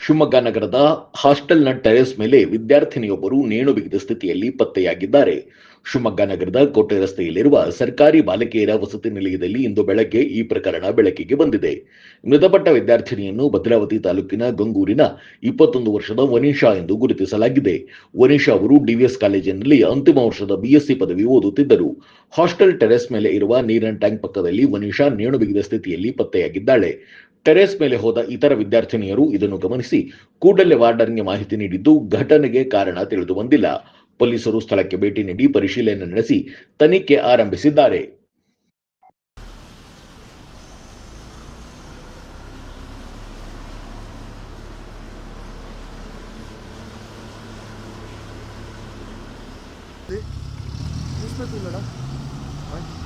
Shivamogga ನಗರದ ಹಾಸ್ಟೆಲ್ನ terrace ಮೇಲೆ ವಿದ್ಯಾರ್ಥಿನಿಯೊಬ್ಬರು ನೇಣು ಬಿಗಿದ ಸ್ಥಿತಿಯಲ್ಲಿ ಪತ್ತೆಯಾಗಿದ್ದಾರೆ. ಶಿವಮೊಗ್ಗ ನಗರದ ಕೋಟೆ ರಸ್ತೆಯಲ್ಲಿರುವ ಸರ್ಕಾರಿ ಬಾಲಕಿಯರ ವಸತಿ ನಿಲಯದಲ್ಲಿ ಇಂದು ಬೆಳಗ್ಗೆ ಈ ಪ್ರಕರಣ ಬೆಳಕಿಗೆ ಬಂದಿದೆ. ಮೃತಪಟ್ಟ ವಿದ್ಯಾರ್ಥಿನಿಯನ್ನು ಭದ್ರಾವತಿ ತಾಲೂಕಿನ ಗಂಗೂರಿನ ಇಪ್ಪತ್ತೊಂದು ವರ್ಷದ ವನಿಷಾ ಎಂದು ಗುರುತಿಸಲಾಗಿದೆ. ವನಿಷಾ ಅವರು ಡಿವಿಎಸ್ ಕಾಲೇಜಿನಲ್ಲಿ ಅಂತಿಮ ವರ್ಷದ ಬಿಎಸ್ಸಿ ಪದವಿ ಓದುತ್ತಿದ್ದರು. ಹಾಸ್ಟೆಲ್ ಟೆರೆಸ್ ಮೇಲೆ ಇರುವ ನೀರಿನ ಟ್ಯಾಂಕ್ ಪಕ್ಕದಲ್ಲಿ ವನಿಷಾ ನೇಣು ಬಿಗಿದ ಸ್ಥಿತಿಯಲ್ಲಿ ಪತ್ತೆಯಾಗಿದ್ದಾಳೆ. ಟೆರೆಸ್ ಮೇಲೆ ಹೋದ ಇತರ ವಿದ್ಯಾರ್ಥಿನಿಯರು ಇದನ್ನು ಗಮನಿಸಿ ಕೂಡಲೇ ವಾರ್ಡನ್ಗೆ ಮಾಹಿತಿ ನೀಡಿದ್ದು ಘಟನೆಗೆ ಕಾರಣ ತಿಳಿದು ಬಂದಿಲ್ಲ. ಪೊಲೀಸರು ಸ್ಥಳಕ್ಕೆ ಭೇಟಿ ನೀಡಿ ಪರಿಶೀಲನೆ ನಡೆಸಿ ತನಿಖೆ ಆರಂಭಿಸಿದ್ದಾರೆ. ಭಗವಂತ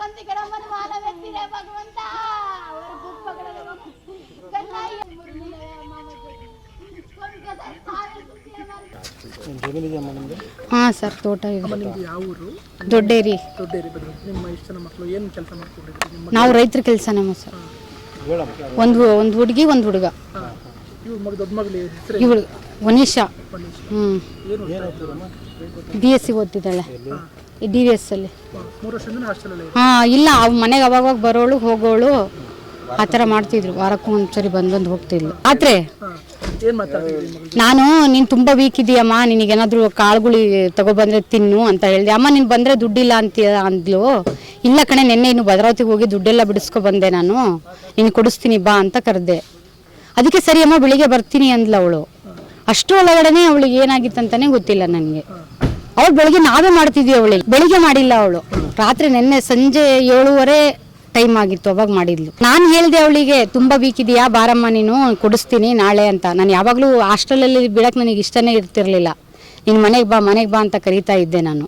ಗೊಂತಿ ಮಾಲ ವ್ಯಕ್ತಿರೆ ಭಗವಂತ. ಅವರ ಕನ್ನಾಯಿ ಹಾಂ ಸರ್ ತೋಟ ಇದೆ. ಯಾವ ಊರು? ದೊಡ್ಡೇರಿ. ದೊಡ್ಡೇರಿ ಬನ್ನಿ. ನಿಮ್ಮ ಜನ ಮಕ್ಕಳು ಏನು ಕೆಲಸ ಮಾಡ್ಕೊಂಡಿರ್ತೀರಿ ನಿಮ್ಮ ನಾವು ರೈತರ ಕೆಲಸ ನಮ್ಮ ಸರ್. ಒಂದು ಒಂದು ಹುಡುಗಿ ಒಂದು ಹುಡುಗ. ಇವ್ರ ಮಗ ದೊಡ್ಡ ಮಗಳು ಹೆಸರು ಇವಳು ವನೀಶಾ ಹ್ಞೂ ಏನು ಬಿ ಎಸ್ ಸಿ ಓದ್ತಿದ್ದಾಳೆ. ಡಿ ವಿ ಎಸ್ ಅಲ್ಲಿ. ಹಾ ಇಲ್ಲ ಅವ್ ಮನೆಗೆ ಅವಾಗವಾಗ ಬರೋಳು ಹೋಗೋಳು ಆ ಥರ ಮಾಡ್ತಿದ್ರು. ವಾರಕ್ಕೂ ಒಂದ್ಸರಿ ಬಂದು ಬಂದು ಹೋಗ್ತಿದ್ಲು ಆದರೆ ನಾನು ನೀನು ತುಂಬ ವೀಕ್ ಇದೆಯಮ್ಮ ನಿನಗೇನಾದರೂ ಕಾಳುಗಳು ತಗೊಬಂದ್ರೆ ತಿನ್ನು ಅಂತ ಹೇಳಿದೆ. ಅಮ್ಮ ನೀನು ಬಂದರೆ ದುಡ್ಡಿಲ್ಲ ಅಂತ ಅಂದ್ಲು. ಇಲ್ಲ ಕಣೆ ನಿನ್ನೆ ಇನ್ನು ಭದ್ರಾವತಿಗೆ ಹೋಗಿ ದುಡ್ಡೆಲ್ಲ ಬಿಡಿಸ್ಕೊ ಬಂದೆ ನಾನು. ನೀನು ಕೊಡಿಸ್ತೀನಿ ಬಾ ಅಂತ ಕರೆದೆ. ಅದಕ್ಕೆ ಸರಿ ಅಮ್ಮ ಬೆಳಿಗ್ಗೆ ಬರ್ತೀನಿ ಅಂದ್ಲು ಅವಳು. ಅಷ್ಟು ಒಳಗಡೆನೆ ಅವಳಿಗೆ ಏನಾಗಿತ್ತಂತಾನೆ ಗೊತ್ತಿಲ್ಲ ನನಗೆ. ಅವಳು ಬೆಳಿಗ್ಗೆ ನಾವೇ ಮಾಡ್ತಿದ್ವಿ ಅವಳಿಗೆ. ಬೆಳಿಗ್ಗೆ ಮಾಡಿಲ್ಲ ಅವಳು. ರಾತ್ರಿ ನೆನ್ನೆ ಸಂಜೆ ಏಳುವರೆ ಟೈಮ್ ಆಗಿತ್ತು, ಅವಾಗ ಮಾಡಿದ್ಲು. ನಾನು ಹೇಳಿದೆ ಅವಳಿಗೆ, ತುಂಬಾ ಇದೆಯಾ? ಬಾರಮ್ಮ, ನೀನು ಕೊಡಿಸ್ತೀನಿ ನಾಳೆ ಅಂತ. ನಾನು ಯಾವಾಗಲೂ ಹಾಸ್ಟೆಲಲ್ಲಿ ಬಿಡಕ್ಕೆ ನನಗೆ ಇಷ್ಟನೇ ಇರ್ತಿರ್ಲಿಲ್ಲ. ನಿನ್ನ ಮನೆಗೆ ಬಾ ಮನೆಗೆ ಬಾ ಅಂತ ಕರೀತಾ ಇದ್ದೆ ನಾನು.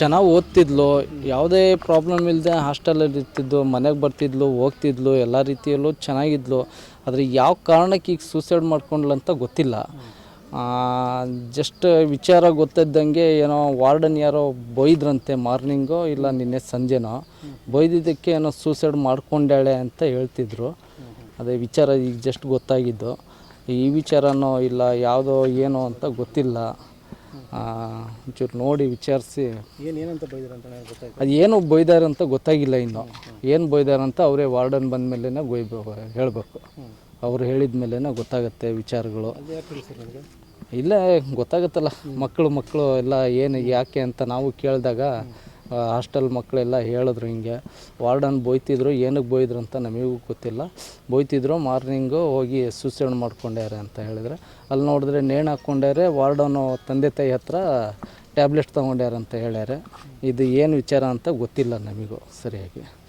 ಚೆನ್ನಾಗಿ ಓದ್ತಿದ್ಲು, ಯಾವುದೇ ಪ್ರಾಬ್ಲಮ್ ಇಲ್ಲದೆ ಹಾಸ್ಟೆಲಲ್ಲಿ ಇರ್ತಿದ್ಲು, ಮನೆಗೆ ಬರ್ತಿದ್ಲು, ಹೋಗ್ತಿದ್ಲು, ಎಲ್ಲ ರೀತಿಯಲ್ಲೂ ಚೆನ್ನಾಗಿದ್ಲು. ಆದರೆ ಯಾವ ಕಾರಣಕ್ಕೆ ಈಗ ಸೂಸೈಡ್ ಮಾಡ್ಕೊಂಡ್ಲು ಅಂತ ಗೊತ್ತಿಲ್ಲ. ಜಸ್ಟ್ ವಿಚಾರ ಗೊತ್ತಿದ್ದಂಗೆ ಏನೋ ವಾರ್ಡನ್ ಯಾರೋ ಬೈದ್ರಂತೆ ಮಾರ್ನಿಂಗೋ ಇಲ್ಲ ನಿನ್ನೆ ಸಂಜೆನೋ. ಬೈದಿದ್ದಕ್ಕೆ ಏನೋ ಸೂಸೈಡ್ ಮಾಡ್ಕೊಂಡಾಳೆ ಅಂತ ಹೇಳ್ತಿದ್ರು. ಅದೇ ವಿಚಾರ ಈಗ ಜಸ್ಟ್ ಗೊತ್ತಾಗಿದ್ದು. ಈ ವಿಚಾರನೋ ಇಲ್ಲ ಯಾವುದೋ ಏನೋ ಅಂತ ಗೊತ್ತಿಲ್ಲ. ಒಂಚೂರು ನೋಡಿ ವಿಚಾರಿಸಿ. ಅದು ಏನು ಬೈದಾರೆ ಅಂತ ಗೊತ್ತಾಗಿಲ್ಲ ಇನ್ನು. ಏನು ಬೈದಾರೆ ಅಂತ ಅವರೇ ವಾರ್ಡನ್ ಬಂದ ಮೇಲೇ ಗೊಯ್ಬ ಹೇಳಬೇಕು. ಅವ್ರು ಹೇಳಿದ ಮೇಲೇ ಗೊತ್ತಾಗುತ್ತೆ ವಿಚಾರಗಳು. ಇಲ್ಲೇ ಗೊತ್ತಾಗುತ್ತಲ್ಲ. ಮಕ್ಕಳು ಮಕ್ಕಳು ಎಲ್ಲ ಏನು ಯಾಕೆ ಅಂತ ನಾವು ಕೇಳಿದಾಗ ಹಾಸ್ಟೆಲ್ ಮಕ್ಕಳೆಲ್ಲ ಹೇಳಿದ್ರು ಹಿಂಗೆ, ವಾರ್ಡನ್ ಬೈತಿದ್ರು ಏನಕ್ಕೆ ಬೈದ್ರು ಅಂತ ನಮಗೂ ಗೊತ್ತಿಲ್ಲ. ಬೈತಿದ್ರು ಮಾರ್ನಿಂಗು ಹೋಗಿ ಸೂಸೈಡ್ ಮಾಡ್ಕೊಂಡ್ಯಾರೆ ಅಂತ ಹೇಳಿದ್ರೆ. ಅಲ್ಲಿ ನೋಡಿದ್ರೆ ನೇಣು ಹಾಕ್ಕೊಂಡ್ಯಾರೆ ವಾರ್ಡನು ತಂದೆ ತಾಯಿ ಹತ್ರ ಟ್ಯಾಬ್ಲೆಟ್ ತೊಗೊಂಡ್ಯಾರ ಅಂತ ಹೇಳ್ಯಾರೆ. ಇದು ಏನು ವಿಚಾರ ಅಂತ ಗೊತ್ತಿಲ್ಲ ನಮಗೂ ಸರಿಯಾಗಿ.